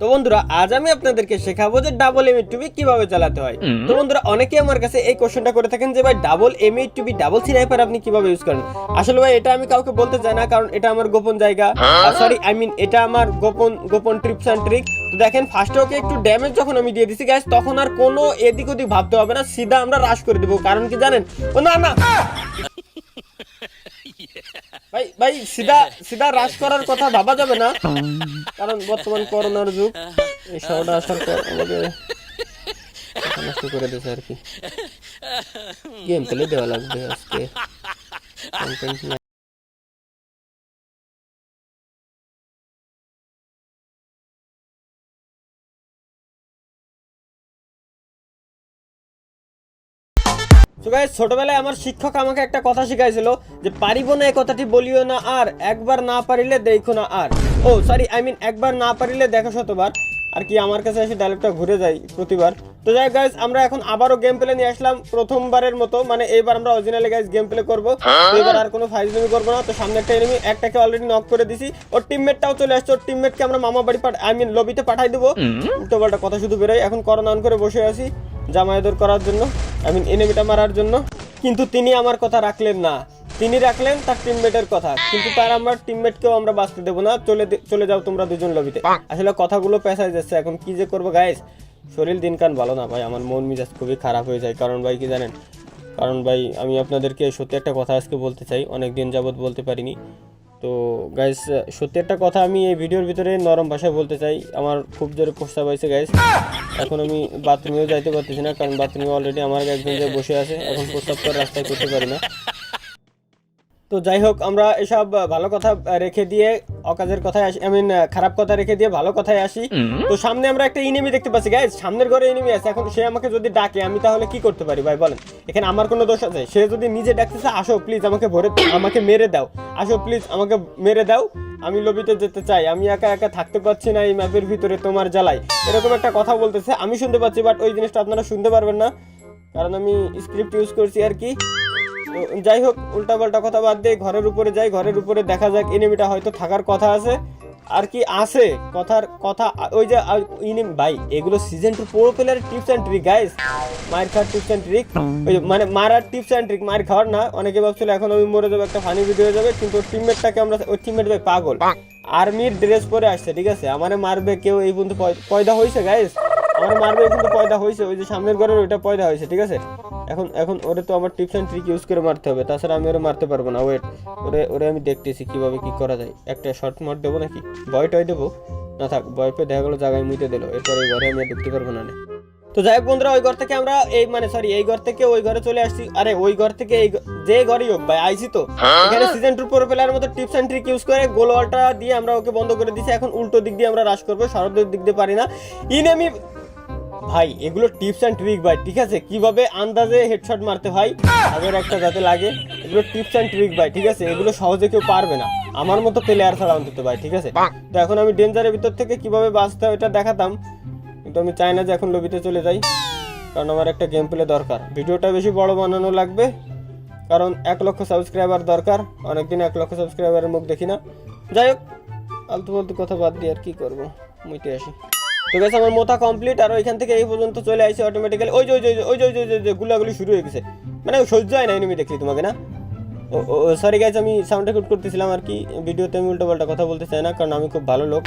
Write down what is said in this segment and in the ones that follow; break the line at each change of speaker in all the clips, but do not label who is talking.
তো বন্ধুরা আজ আমি আপনাদেরকে শেখাবো যে ডাবল এম টুবি কীভাবে চালাতে হয়। তো বন্ধুরা অনেকে আমার কাছে এই কোশ্চেনটা করে থাকেন যে ভাই ডাবল এম টুবি ডাবল স্নাইপার আপনি কীভাবে ইউজ করেন? আসলে ভাই এটা আমি কাউকে বলতে চাই না কারণ এটা আমার গোপন জায়গা। সরি আই মিন এটা আমার গোপন গোপন ট্রিপস অ্যান্ড ট্রিক তো দেখেন ফার্স্টে ওকে একটু ড্যামেজ যখন আমি দিয়ে দিছি গ্যাস তখন আর কোনো এদিক ওদিক ভাবতে হবে না সিধা আমরা রাশ করে দেবো। কারণ কি জানেন? ও না না ভাই ভাই, সিধা সিধা রাশ করার কথা ভাবা যাবে না। কারণ বর্তমান করোনার যুগ, এই শহরটা আসার পর আমাদের নষ্ট করে দিয়েছে আর কি। গেম খেলে দেওয়া লাগবে আজকে। Content না- গাইজ ছোটবেলায় আমার শিক্ষক আমাকে একটা কথা শিখাইছিল যে পারিব না এই কথাটি বলিও না আর, একবার না পারিলে দেখো না আর। ও সরি আই মিন একবার না পারিলে দেখো শতবার। আর কি আমার কাছে এসে ডায়লগটা ঘুরে যায় প্রতিবার। তো যাই গাইজ আমরা এখন আবারও গেম প্লে নিয়ে আসলাম প্রথমবারের মতো। মানে এইবার আমরা অরিজিনালি গাইজ গেম প্লে করব। এবার আর কোনো ফাইজলামি করব না। তো সামনে একটা এনিমি একটাকে অলরেডি নক করে দিছি। ওর টিমমেটটাও চলে আসছে। ওর টিমমেটকে আমরা মামা বাড়ি আই মিন লবিতে পাঠাই দেবো। উল্টো পাল্টা কথা শুধু বেরোয়। এখন করোনা অন করে বসে আছি জামায়াদর করার জন্য। আই মিন এনিমিটা মারার জন্য। কিন্তু তিনি আমার কথা রাখলেন না। তিনি রাখলেন তার টিমমেটের কথা। কিন্তু তার আমার টিমমেটকেও আমরা বাঁচতে দেবো না। চলে চলে যাও তোমরা দুজন লবিতে আসলে কথাগুলো পেশায় যাচ্ছে। এখন কি যে করব গাইস শরীর দিনকান ভালো না ভাই, আমার মন মেজাজ খুবই খারাপ হয়ে যায়। কারণ ভাই কি জানেন? কারণ ভাই, আমি আপনাদেরকে সত্যি একটা কথা আজকে বলতে চাই, অনেক দিন যাবত বলতে পারিনি। তো গাইস সত্যি একটা কথা আমি এই ভিডিওর ভিতরে নরম ভাষায় বলতে চাই, আমার খুব জোরে প্রস্তাব হয়েছে গাইস এখন আমি বাথরুমেও যাইতে পারতেছি না, কারণ বাথরুমে অলরেডি আমার একজন যে বসে আছে, এখন প্রস্তাব করে রাস্তায় করতে পারি না। তো যাই হোক আমরা এসব ভালো কথা রেখে দিয়ে অকাজের কথায় আসি আই মিন খারাপ কথা রেখে দিয়ে ভালো কথায় আসি। তো সামনে আমরা একটা ইনিমি দেখতে পাচ্ছি গাইজ সামনের ঘরে ইনিমি আছে এখন সে আমাকে যদি ডাকে আমি তাহলে কি করতে পারি ভাই বলেন? এখানে আমার কোনো দোষ আছে? সে যদি নিজে ডাকতেছে আসো প্লিজ আমাকে ভরে আমাকে মেরে দাও। আসো প্লিজ আমাকে মেরে দাও। আমি লবিতে যেতে চাই আমি একা একা থাকতে পারছি না এই ম্যাপের ভিতরে তোমার জ্বালাই এরকম একটা কথা বলতেছে আমি শুনতে পাচ্ছি বাট ওই জিনিসটা আপনারা শুনতে পারবেন না। কারণ আমি স্ক্রিপ্ট ইউজ করছি আর কি। যাই হোক, উল্টাপাল্টা কথা বাদ দিয়ে ঘরের উপরে যাই, ঘরের উপরে দেখা যাক এনিমিটা হয়তো থাকার কথা আছে। আর কি আছে? কথার কথা, ওই যে ইনিম ভাই, এগুলো season two pro player tips and trick guys মায়ের খাওয়ার টিপস অ্যান্ড ট্রিক ওই মানে মারার টিপস অ্যান্ড ট্রিক মায়ের খাওয়ার না। অনেকে ভাবছিল এখন আমি মরে যাব, একটা ফানি ভিডিও হয়ে যাবে, কিন্তু টিমমেটটাকে আমরা ওই টিমমেট ভাই পাগল। আর্মির ড্রেস পরে আসছে, ঠিক আছে? আমারে মারবে কেউ, এই পয়- পয়দা হয়েছে গাইস আমার মারবে পর্যন্ত পয়দা হয়েছে ওই যে সামনের ঘরের ওইটা পয়দা হয়েছে ঠিক আছে? এখন এখন ওরে তো আমার টিপস অ্যান্ড ট্রিক ইউজ করে মারতে হবে তাছাড়া আমি ওরে মারতে পারব না ওয়েট ওরে ওরে আমি দেখতেছি কীভাবে কি করা যায় একটা শর্ট মার দেবো নাকি? ভয় টয় দেবো? না থাক ভয় পেয়ে দেখা গেলো জায়গায় মুইতে দিল এরপরে ঘরে আমি ঢুকতে পারব না তো যাই হোক বন্ধুরা ওই ঘর থেকে আমরা এই মানে সরি এই ঘর থেকে ওই ঘরে চলে আসছি। আরে ওই ঘর থেকে এই যে ঘরই হোক ভাই আইছি তো। এখানে সিজন টু প্রো প্লেয়ারের মতো টিপস অ্যান্ড ট্রিক ইউজ করে গোল ওয়ালটা দিয়ে আমরা ওকে বন্ধ করে দিছি। এখন উল্টো দিক দিয়ে আমরা রাশ করব শরতের দিক দিয়ে পারি না। ইনেমি ভাই এগুলো টিপস অ্যান্ড ট্রিক ভাই ঠিক আছে? কীভাবে আন্দাজে হেডশট মারতে হয়? আগের একটা যাতে লাগে। এগুলো টিপস অ্যান্ড ট্রিক ভাই ঠিক আছে? এগুলো সহজে কেউ পারবে না। আমার মতো প্লেয়ার ছাড়া অন্তত ভাই ঠিক আছে? তো এখন আমি ডেঞ্জারের ভিতর থেকে কীভাবে বাঁচতে হয় এটা দেখাতাম। কিন্তু আমি চাই না যে এখন লবিতে চলে যাই। কারণ আমার একটা গেম প্লে দরকার। ভিডিওটা বেশি বড় বানানো লাগবে। কারণ এক লক্ষ সাবস্ক্রাইবার দরকার। অনেকদিন এক লক্ষ সাবস্ক্রাইবারের মুখ দেখি না। যাই হোক আলতু ফালতু কথা বাদ দিয়ে আর কি করব? মুইতে আসি। তো গেছে আমার মোথা কমপ্লিট আর ওইখান থেকে এই পর্যন্ত চলে আসছে অটোমেটিক্যালি ওই যে ওই যে, ওই যে- ওই যে, ওই গুলাগুলি শুরু হয়ে গেছে। মানে সহ্য হয় না এনিমি দেখলি তোমাকে, না? ও সরি গাইজ আমি সাউন্ড রেকর্ড করতেছিলাম আর কি। ভিডিওতে আমি উল্টো পাল্টা কথা বলতে চাই না, কারণ আমি খুব ভালো লোক।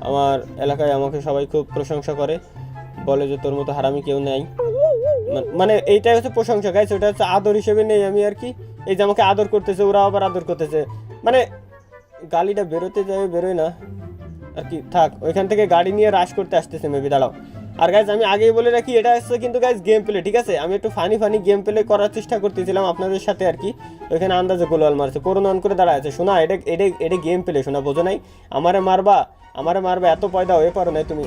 আমার এলাকায় আমাকে সবাই খুব প্রশংসা করে। বলে যে তোর মতো হারামি কেউ নেই। মানে এইটাই হচ্ছে প্রশংসা। গাইছে ওটা হচ্ছে আদর হিসেবে নেই আমি আর কি। এই যে আমাকে আদর করতেছে ওরা আবার আদর করতেছে। মানে গালিটা বেরোতে যাবে বেরোয় না। আর কি থাক ওইখান থেকে গাড়ি নিয়ে রাশ করতে আসতেছে মেবি দাঁড়াও। আর গাইজ আমি আগেই বলে রাখি এটা হচ্ছে কিন্তু গাইজ গেম প্লে ঠিক আছে? আমি একটু ফানি ফানি গেম প্লে করার চেষ্টা করতেছিলাম আপনাদের সাথে আর কি। ওইখানে আন্দাজে গোলওয়াল মারছে করোনা অন করে দাঁড়ায় আছে। শোনা এটা এটা এটা গেম প্লে শোনা বোঝো নাই? আমারে মারবা আমারে মারবা এত পয়দা হয়ে পারো নাই তুমি।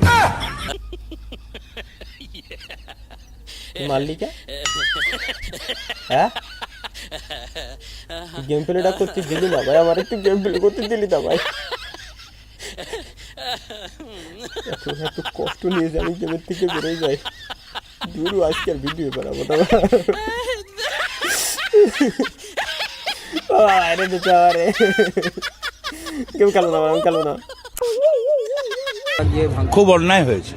মারলি হ্যাঁ? গেম প্লেটা করতে দিলি না ভাই আমার একটু গেম প্লে করতে দিলি না ভাই। এত এত কষ্ট নিয়ে জানি গেমের থেকে বেরোয় যাই। দূর আজকাল ভিডিও বানাবো না আরে বেচারে কেউ খেলো না আমি খেলো না।
খুব অন্যায় হয়েছে।